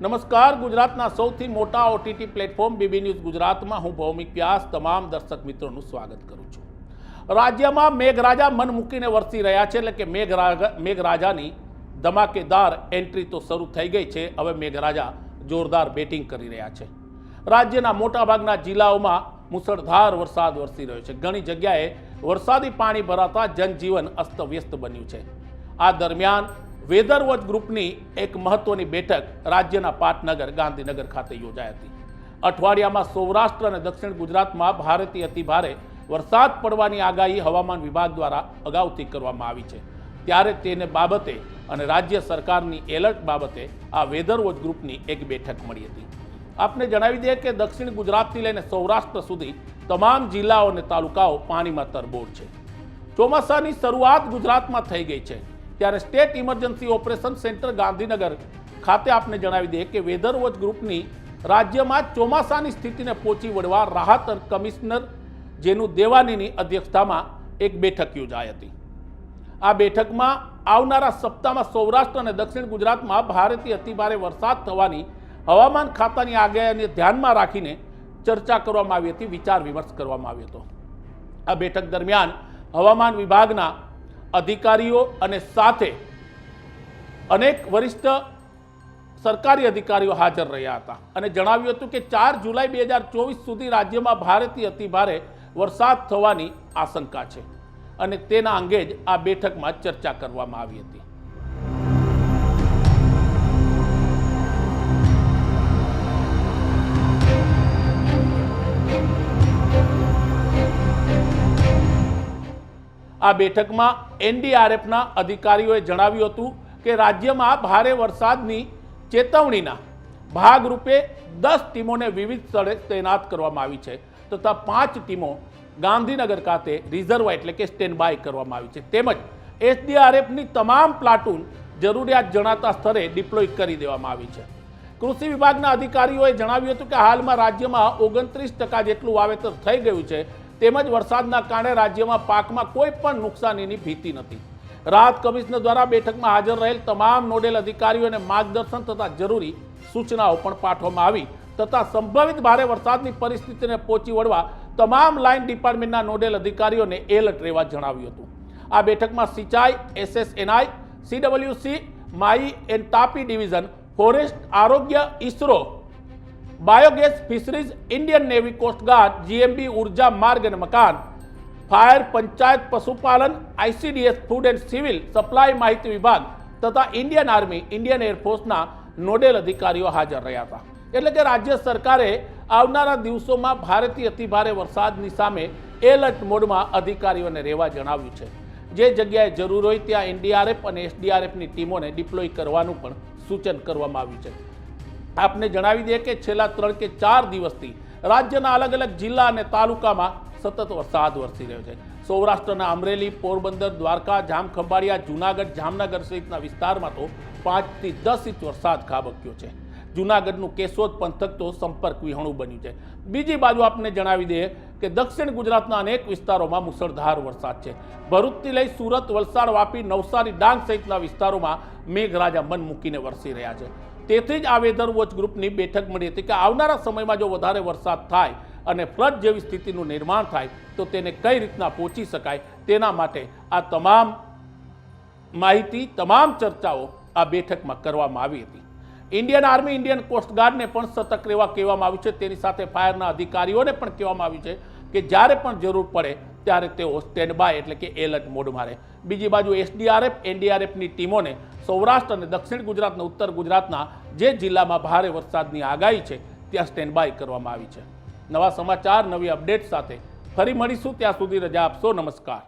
નમસ્કાર, ગુજરાતના સૌથી મોટા ઓટીટી પ્લેટફોર્મ બીબી ન્યૂઝ ગુજરાતમાં હું ભૌમિક વ્યાસ, તમામ દર્શક મિત્રોનું સ્વાગત કરું છું. રાજ્યમાં મેઘરાજા મન મૂકીને વરસી રહ્યા છે, એટલે કે મેઘરાજા મેઘરાજાની ધમાકેદાર એન્ટ્રી તો શરૂ થઈ ગઈ છે, હવે મેઘરાજા જોરદાર બેટિંગ કરી રહ્યા છે. રાજ્યના મોટાભાગના જિલ્લાઓમાં મુસળધાર વરસાદ વરસી રહ્યો છે. ઘણી જગ્યાએ વરસાદી પાણી ભરાતા જનજીવન અસ્તવ્યસ્ત બન્યું છે. આ દરમિયાન વેધર વોચ ગ્રુપની એક મહત્વની બેઠક રાજ્યના પાટનગર, ગાંધીનગર ખાતે યોજાઈ હતી. અઠવાડિયામાં સૌરાષ્ટ્ર અને દક્ષિણ ગુજરાતમાં ભારેથી અતિભારે વરસાદ પડવાની આગાહી હવામાન વિભાગ દ્વારા અગાઉથી કરવામાં આવી છે. ત્યારે તેને બાબતે અને રાજ્ય સરકારની એલર્ટ બાબતે આ વેધર વોચ ગ્રુપની એક બેઠક મળી હતી. આપને જણાવી દઈએ કે દક્ષિણ ગુજરાતથી લઈને સૌરાષ્ટ્ર સુધી તમામ જિલ્લાઓ અને તાલુકાઓ પાણીમાં તરબોળ છે. ચોમાસાની શરૂઆત ગુજરાતમાં થઈ ગઈ છે. ત્યારે state emergency operation centre Gandhinagar ખાતે આપને જણાવી દઈએ કે વેધર વોચ ગ્રુપની રાજ્યમાં ચોમાસાની સ્થિતિને પહોંચી વળવા રાહત કમિશનર જેનું દેવાનીની અધ્યક્ષતામાં એક બેઠક યોજાઈ હતી. આ બેઠકમાં આવનારા સપ્તાહમાં સૌરાષ્ટ્ર અને દક્ષિણ ગુજરાતમાં ભારેથી અતિભારે વરસાદ થવાની હવામાન ખાતાની આગાહીને ધ્યાનમાં રાખીને ચર્ચા કરવામાં આવી હતી, વિચાર વિમર્શ કરવામાં આવ્યો હતો. આ બેઠક દરમિયાન હવામાન વિભાગના અધિકારીઓ અને સાથે અનેક વરિષ્ઠ સરકારી અધિકારીઓ હાજર રહ્યા હતા. અને જણાવ્યું હતું કે ચાર જુલાઈ બે હજાર ચોવીસ સુધી રાજ્યમાં ભારેથી અતિભારે વરસાદ થવાની આશંકા છે. અને તેના અંગે જ આ બેઠકમાં ચર્ચા કરવામાં આવી હતી. આ બેઠકમાં એનડીઆરએફના અધિકારીઓએ જણાવ્યું હતું કે રાજ્યમાં ભારે વરસાદની ચેતવણીના ભાગરૂપે દસ ટીમોને વિવિધ સ્થળે તૈનાત કરવામાં આવી છે તથા પાંચ ટીમો ગાંધીનગર ખાતે રિઝર્વ એટલે કે સ્ટેન્ડ બાય કરવામાં આવી છે. તેમજ એસડીઆરએફની તમામ પ્લાટૂન જરૂરિયાત જણાતા સ્થળે ડિપ્લોય કરી દેવામાં આવી છે. કૃષિ વિભાગના અધિકારીઓએ જણાવ્યું હતું કે હાલમાં રાજ્યમાં ઓગણત્રીસ જેટલું વાવેતર થઈ ગયું છે તેમજ વરસાદના કારણે રાજ્યમાં પાકમાં કોઈ પણ નુકસાનીની ભીતિ નથી. રાહત કમિશનર દ્વારા બેઠકમાં હાજર રહેલ તમામ નોડેલ અધિકારીઓને માર્ગદર્શન તથા જરૂરી સૂચનાઓ પણ પાઠવવામાં આવી તથા સંભવિત ભારે વરસાદની પરિસ્થિતિને પહોંચી વળવા તમામ લાઇન ડિપાર્ટમેન્ટના નોડેલ અધિકારીઓને એલર્ટ રહેવા જણાવ્યું હતું. આ બેઠકમાં સિંચાઈ, SSNI, CWC, Mahi and Tapi division, forest, આરોગ્ય ISRO biogas fisheries Indian navy coastguard GMB ઊર્જા માર્ગ અને મકાન ફાયર પંચાયત પશુપાલન ICDS food and civil supply માહિતી વિભાગ તથા ઇન્ડિયન આર્મી ઇન્ડિયન એરફોર્સના નોડેલ અધિકારીઓ હાજર રહ્યા હતા એટલે કે રાજ્ય સરકારે આવનારા દિવસોમાં ભારેથી અતિભારે વરસાદની સામે એલર્ટ મોડમાં અધિકારીઓને રહેવા જણાવ્યું છે જે જગ્યાએ જરૂર હોય ત્યાં એનડીઆરએફ અને એસડીઆરએફની ટીમોને ડિપ્લોય કરવાનું પણ સૂચન કરવામાં આવ્યું છે આપને જણાવી દઈએ કે છેલ્લા ત્રણ કે ચાર દિવસથી રાજ્યના અલગ અલગ જિલ્લા અને તાલુકામાં સતત વરસાદ વરસી રહ્યો છે. સૌરાષ્ટ્રના અમરેલી, પોરબંદર, દ્વારકા, જામખંભાળિયા, જૂનાગઢ, જામનગર સહિતના વિસ્તારમાં તો પાંચથી દસ ઇંચ વરસાદ ખાબક્યો છે. જૂનાગઢનું કેશોદ પંથક તો સંપર્ક વિહોણું બન્યું છે. બીજી બાજુ આપને જણાવી દઈએ કે દક્ષિણ ગુજરાતના અનેક વિસ્તારોમાં મુસળધાર વરસાદ છે. ભરૂચથી લઈ સુરત, વલસાડ, વાપી, નવસારી, ડાંગ સહિતના વિસ્તારોમાં મેઘરાજા મન મૂકીને વરસી રહ્યા છે. તેથી જ આ વેધર વોચ ગ્રુપની બેઠક મળી હતી કે આવનારા સમયમાં જો વધારે વરસાદ થાય અને ફ્લડ જેવી સ્થિતિનું નિર્માણ થાય, તો તેને કઈ રીતના પહોંચી શકાય તેના માટે આ તમામ માહિતી, તમામ ચર્ચાઓ આ બેઠકમાં કરવામાં આવી હતી. ઇન્ડિયન આર્મી ઇન્ડિયન કોસ્ટગાર્ડને પણ સતર્ક રહેવા કહેવામાં આવ્યું છે. તેની સાથે ફાયરના અધિકારીઓને પણ કહેવામાં આવ્યું છે કે જ્યારે પણ જરૂર પડે ત્યારે તેઓ સ્ટેન્ડ બાય એટલે કે એલર્ટ મોડમાં રહે બીજી બાજુ એસડીઆરએફ એનડીઆરએફની ટીમોને સૌરાષ્ટ્ર અને દક્ષિણ ગુજરાત અને ઉત્તર ગુજરાતના જે જિલ્લામાં ભારે વરસાદની આગાહી છે, ત્યાં સ્ટેન્ડ બાય કરવામાં આવી છે. નવા સમાચાર, નવી અપડેટ સાથે ફરી મળીશું. ત્યાં સુધી રજા આપશો. નમસ્કાર.